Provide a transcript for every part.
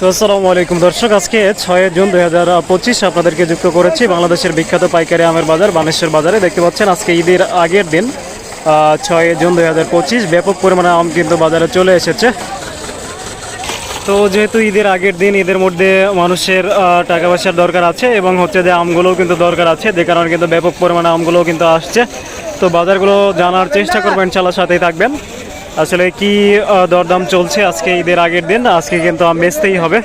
তো আসসালামু আলাইকুম। দর্শক, আজকে ছয় জুন দুই হাজার পঁচিশ আপনাদেরকে যুক্ত করেছি বাংলাদেশের বিখ্যাত পাইকারি আমের বাজার বানেশ্বর বাজারে। দেখতে পাচ্ছেন, আজকে ঈদের আগের দিন ছয় জুন দুই হাজার পঁচিশ ব্যাপক পরিমাণে আম কিন্তু বাজারে চলে এসেছে। তো যেহেতু ঈদের আগের দিন, ঈদের মধ্যে মানুষের টাকা পয়সার দরকার আছে এবং হচ্ছে যে আমগুলোও কিন্তু দরকার আছে, যে কারণে কিন্তু ব্যাপক পরিমাণে আমগুলোও কিন্তু আসছে। তো বাজারগুলো জানার চেষ্টা করবেন ইনশাল্লাহ সাথেই থাকবেন। আসলে কি দরদাম চলছে আজকে ঈদের আগের দিন? আজকে কিন্তু আম বেচতেই হবে।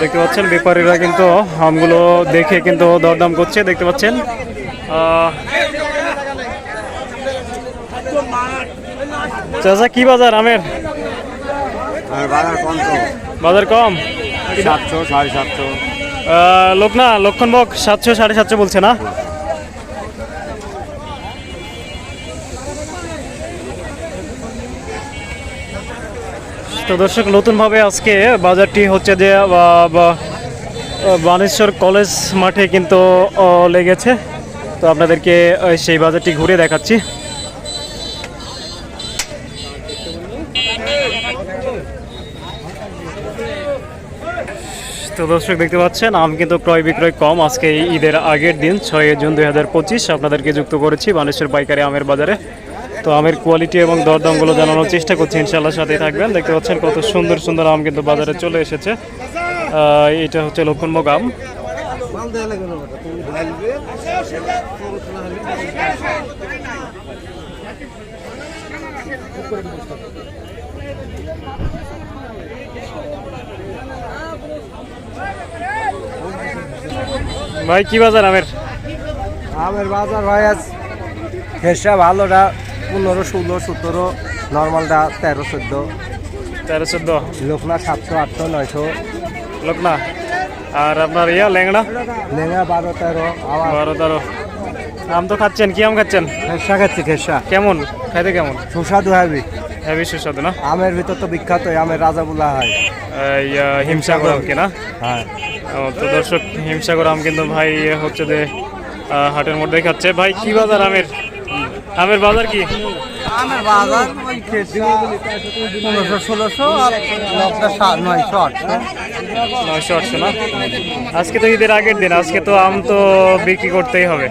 দেখতে পাচ্ছেন ব্যাপারীরা কিন্তু আমগুলো দেখে কিন্তু দরদাম করছে দেখতে পাচ্ছেন। চাচা কি বাজার আমের? বাজার কম বাজার কম? সাতশো সাড়ে সাতশো। লোক না লক্ষণবক সাতশো সাড়ে সাতশো বলছে না? তো দর্শক, নতুনভাবে আজকে বাজারটি হচ্ছে যে বানেশ্বর কলেজ মাঠে কিন্তু লেগেছে। তো আপনাদেরকে সেই বাজারটি ঘুরে দেখাচ্ছি। তো দর্শক, দেখতে পাচ্ছেন, আম কিন্তু ক্রয় বিক্রয় কম। আজকে ঈদের আগের দিন, ছয় জুন দুই হাজার পঁচিশ, আপনাদেরকে যুক্ত করেছি বানেশ্বর পাইকারি আমের বাজারে। তো আমের কোয়ালিটি এবং দরদামগুলো জানানোর চেষ্টা করছি ইনশাল্লাহ সাথেই থাকবেন। দেখতে পাচ্ছেন কত সুন্দর সুন্দর আম কিন্তু বাজারে চলে এসেছে। এটা হচ্ছে লক্ষণমুখ আম। ভাই, কি বাজার আমের? আমের বাজার ভাই, আজ ফেসা ভালোটা। পনেরো ষোলো সতেরো নর্মালটা তেরো চোদ্দ। তেরো চোদ্দ। লোকনা সাতশো আটশো নয়শো। লোক না আর আপনার ইয়া ল্যাংড়া লেঙা বারো তেরো বারো তেরো। আম তো খাচ্ছেন কি আম খাচ্ছেন? খেসা খাচ্ছি খেসা। কেমন? খাইতে কেমন? সুস্বাদু হাবি হেভি সুস্বাদু না? আমের ভিতর তো বিখ্যাত আমের রাজা বলা হয় হিমসাগর কি না? হ্যাঁ। তো দর্শক হিমসাগর আম কিন্তু ভাই হচ্ছে যে হাটের মধ্যে খাচ্ছে। ভাই কি বাজার আমের? আমের বাজার কি? আমের বাজার ওই পনেরোশো ষোলোশো আর লবটা নয়শো আটশো। নয়শো আটশো না? আজকে তো ঈদের আগের দিন আজকে তো আম তো বিক্রি করতেই হবে।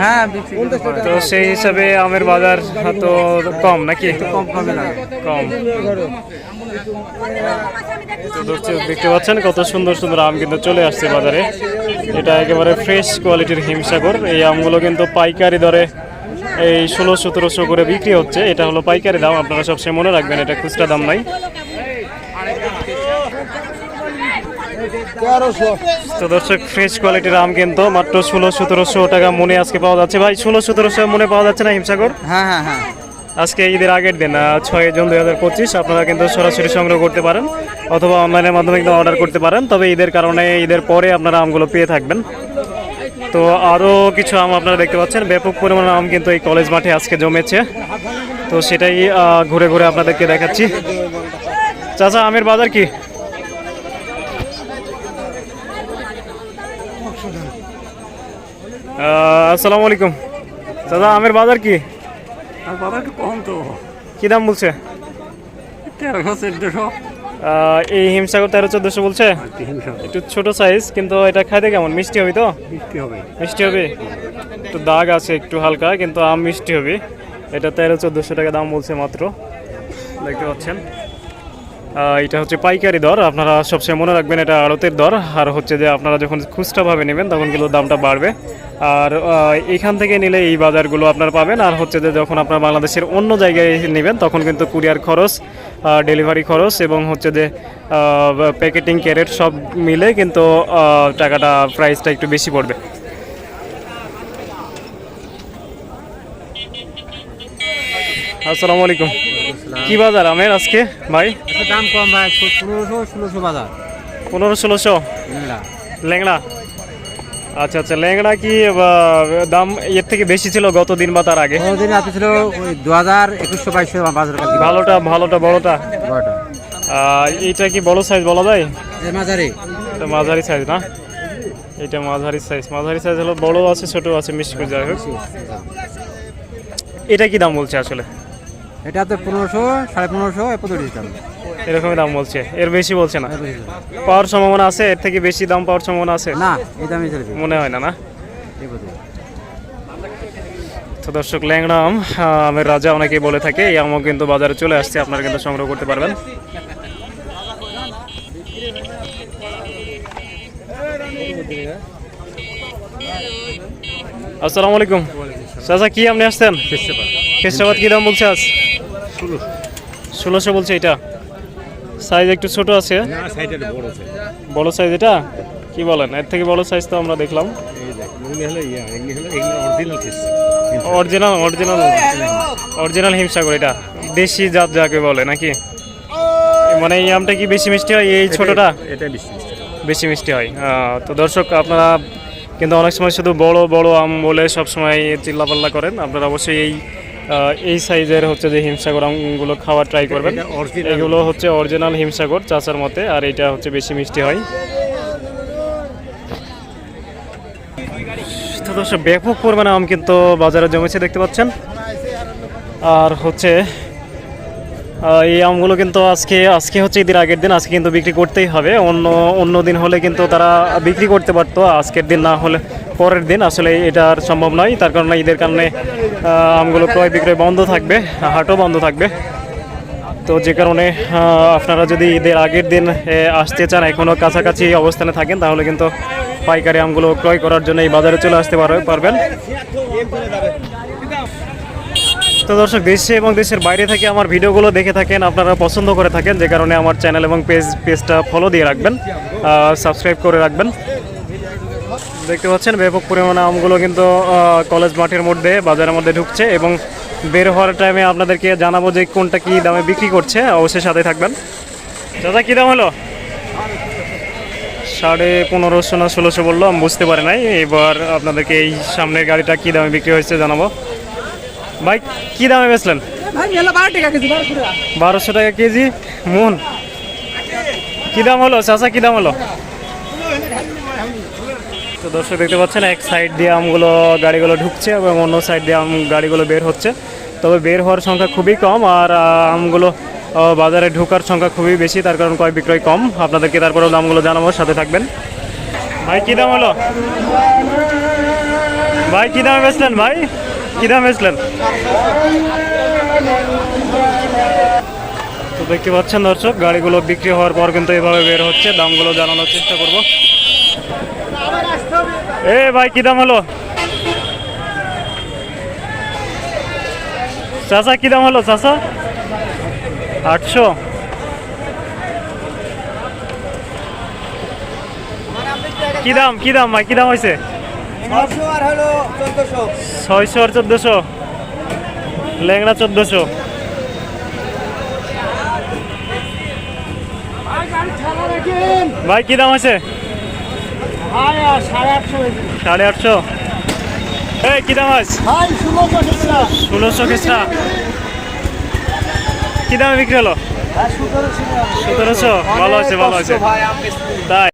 হ্যাঁ তো সেই হিসাবে আমের বাজার তো কম নাকি? কম কমে লাগে কম। দেখতে পাচ্ছেন কত সুন্দর সুন্দর আম কিন্তু চলে আসছে বাজারে। এটা একেবারে ফ্রেশ কোয়ালিটির হিমসাগর। এই আমগুলো কিন্তু পাইকারি দরে এই ষোলো সতেরোশো করে বিক্রি হচ্ছে। এটা হলো পাইকারি দাম। আপনারা সবসময় মনে রাখবেন এটা খুচরা দাম নাই। তো দর্শক ফ্রেশ কোয়ালিটির আম কিন্তু মাত্র ষোলো সতেরোশো টাকা মনে আজকে পাওয়া যাচ্ছে। ভাই ষোলো সতেরোশো মনে পাওয়া যাচ্ছে না হিমসাগর? হ্যাঁ হ্যাঁ হ্যাঁ। আজকে ঈদের আগের দিন ছয় জুন দুই হাজার পঁচিশ আপনারা কিন্তু সরাসরি সংগ্রহ করতে পারেন অথবা অনলাইনের মাধ্যমে কিন্তু অর্ডার করতে পারেন। তবে ঈদের কারণে ঈদের পরে আপনারা আমগুলো পেয়ে থাকবেন। তো আরও কিছু আম আপনারা দেখতে পাচ্ছেন। ব্যাপক পরিমাণে আম কিন্তু এই কলেজ মাঠে আজকে জমেছে। তো সেটাই ঘুরে ঘুরে আপনাদেরকে দেখাচ্ছি। চাচা আমের বাজার কি? আসসালামু আলাইকুম। চাচা আমের বাজার কি? আর একটু কম তো। কি দাম বলছে? তেরোশো চোদ্দশো। এই হিমসাগর তেরো চোদ্দশো বলছে? একটু ছোট সাইজ কিন্তু এটা খাইতে কেমন? মিষ্টি হবে তো? বৃষ্টি হবে। মিষ্টি হবে? একটু দাগ আছে একটু হালকা কিন্তু আম মিষ্টি হবে। এটা তেরো চোদ্দোশো টাকা দাম বলছে মাত্র। দেখতে পাচ্ছেন। এটা হচ্ছে পাইকারি দর। আপনারা সবসময় মনে রাখবেন এটা আড়তের দর। আর হচ্ছে যে আপনারা যখন খুচরাভাবে নেবেন তখন কিন্তু দামটা বাড়বে। আর এখান থেকে নিলে এই বাজারগুলো আপনারা পাবেন। আর হচ্ছে যে যখন আপনার বাংলাদেশের অন্য জায়গায় নেবেন তখন কিন্তু কুরিয়ার খরচ ডেলিভারি খরচ এবং হচ্ছে যে প্যাকেটিং ক্যারেট সব মিলে কিন্তু টাকাটা প্রাইসটা একটু বেশি পড়বে। আসসালামু আলাইকুম। কি বাজার আমের আজকে ভাই? দাম কম ভাই পনেরোশো ষোলোশো বাজার। পনেরো ষোলোশো। ল্যাংড়া? আচ্ছা আচ্ছা ল্যাংড়া কি দাম এর থেকে বেশি ছিল গত দিন বা তার আগে? কোনোদিন আছে ছিল ওই দু হাজার একুশশো বাইশশো ভালোটা ভালোটা বড়টা? বড়টা। এইটা কি বড় সাইজ বলা যায়? মাঝারি। এটা মাঝারি সাইজ না? এটা মাঝারি সাইজ মাঝারি সাইজ হলো বড় আছে ছোট আছে মিষ্টি যাই হোক। এটা কি দাম বলছে আসলে? এটা তো পনেরোশো সাড়ে পনেরোশো এ পর্যন্ত দিতাম এরকমই দাম বলছে। এর বেশি বলছে না। পাওয়ার সম্ভাবনা আছে? এর থেকে বেশি দাম পাওয়ার সম্ভাবনা আছে? না এই দামই চলবে মনে হয় না না? তো দর্শক ল্যাংড়া আম আমের রাজা অনেকেই বলে থাকে এই আমও কিন্তু বাজারে চলে আসছে আপনারা কিন্তু সংগ্রহ করতে পারবেন। আসসালামু আলাইকুম। চাচা কি আপনি আসছেন? খ্রিস্টাবাদ কি দাম বলছে আজ? ষোলোশো। বলছে এটা? সাইজ একটু ছোট আছে। বড় সাইজ এটা? কি বলেন? এর থেকে বড় সাইজ তো আমরা দেখলাম। অরিজিনাল অরিজিনাল অরিজিনাল হিমসাগর এটা। দেশি জাত যাকে বলে নাকি? মানে এই আমটা কি বেশি মিষ্টি হয় এই ছোটটা? এটা বেশি মিষ্টি। বেশি মিষ্টি হয়। আহ, তো দর্শক আপনারা কিন্তু অনেক সময় শুধু বড় বড় আম বলে সবসময় চিল্লাপাল্লা করেন। আপনারা অবশ্যই এই এই সাইজের হচ্ছে যে হিমসাগর আমগুলো খাওয়া ট্রাই করবেন। এগুলো হচ্ছে অরিজিনাল হিমসাগর চাচার মতে আর এটা হচ্ছে বেশি মিষ্টি হয়। দর্শক ব্যাপক পরিমাণে আম কিন্তু বাজারে জমেছে দেখতে পাচ্ছেন। আর হচ্ছে এই আমগুলো কিন্তু আজকে আজকে হচ্ছে ঈদের আগের দিন আজকে কিন্তু বিক্রি করতেই হবে। অন্য অন্য দিন হলে কিন্তু তারা বিক্রি করতে পারতো আজকের দিন না হলে পরের দিন। আসলে এটা আর সম্ভব নয় তার কারণে ঈদের কারণে আমগুলো ক্রয় বিক্রয় বন্ধ থাকবে, হাটও বন্ধ থাকবে। তো যে কারণে আপনারা যদি ঈদের আগের দিন আসতে চান এখনও কাছাকাছি অবস্থানে থাকেন, তাহলে কিন্তু পাইকারি আমগুলো ক্রয় করার জন্য এই বাজারে চলে আসতে পার- পারবেন। তো দর্শক, দেশে এবং দেশের বাইরে থেকে আমার ভিডিওগুলো দেখে থাকেন, আপনারা পছন্দ করে থাকেন, যে কারণে আমার চ্যানেল এবং পেজ, পেজটা ফলো দিয়ে রাখবেন সাবস্ক্রাইব করে রাখবেন। দেখতে পাচ্ছেন ব্যাপক পরিমাণে আমগুলো কিন্তু কলেজ মাঠের মধ্যে বাজারের মধ্যে ঢুকছে এবং বের হওয়ার টাইমে আপনাদেরকে জানাব যে কোনটা কী দামে বিক্রি করছে। অবশ্যই সাথে থাকবেন। দাদা কী দাম হলো? সাড়ে পনেরোশো না ষোলোশো বলল আমি বুঝতে পারি নাই। এবার আপনাদেরকে এই সামনের গাড়িটা কী দামে বিক্রি হয়েছে জানাব। ভাই কী দামে বেচলেন? বারোশো টাকা। কেজি? মন কী দাম হলো? চাচা কী দাম হলো? তো দর্শক দেখতে পাচ্ছেন, এক সাইড দিয়ে আমগুলো, গাড়িগুলো ঢুকছে এবং অন্য সাইড দিয়ে আম, গাড়িগুলো বের হচ্ছে। তবে বের হওয়ার সংখ্যা খুবই কম আর আমগুলো বাজারে ঢোকার সংখ্যা খুবই বেশি, তার কারণ কয় বিক্রয় কম। আপনাদেরকে তারপরেও দামগুলো জানাব, সাথে থাকবেন। ভাই, কী দাম হলো? ভাই, কী দামে বেচলেন, ভাই? কী দাম বেচলেন? দেখতে পাচ্ছেন দর্শক গাড়িগুলো বিক্রি হওয়ার পর কিন্তু এভাবে বের হচ্ছে। দামগুলো জানানোর চেষ্টা করব। এ ভাই কি দাম হলো? চাচা কি দাম হলো চাচা? আটশো। কি দাম কি দাম ভাই কি দাম হয়েছে ছয়শো আর চোদ্দোশো। ল্যাংড়া চোদ্দোশো। ভাই কি দাম আছে? সাড়ে আটশো এই কি দাম আছে? ষোলোশো খেসরা কি দামে বিক্রি হলো? সতেরোশো ভালো আছে ভালো আছে। তাই?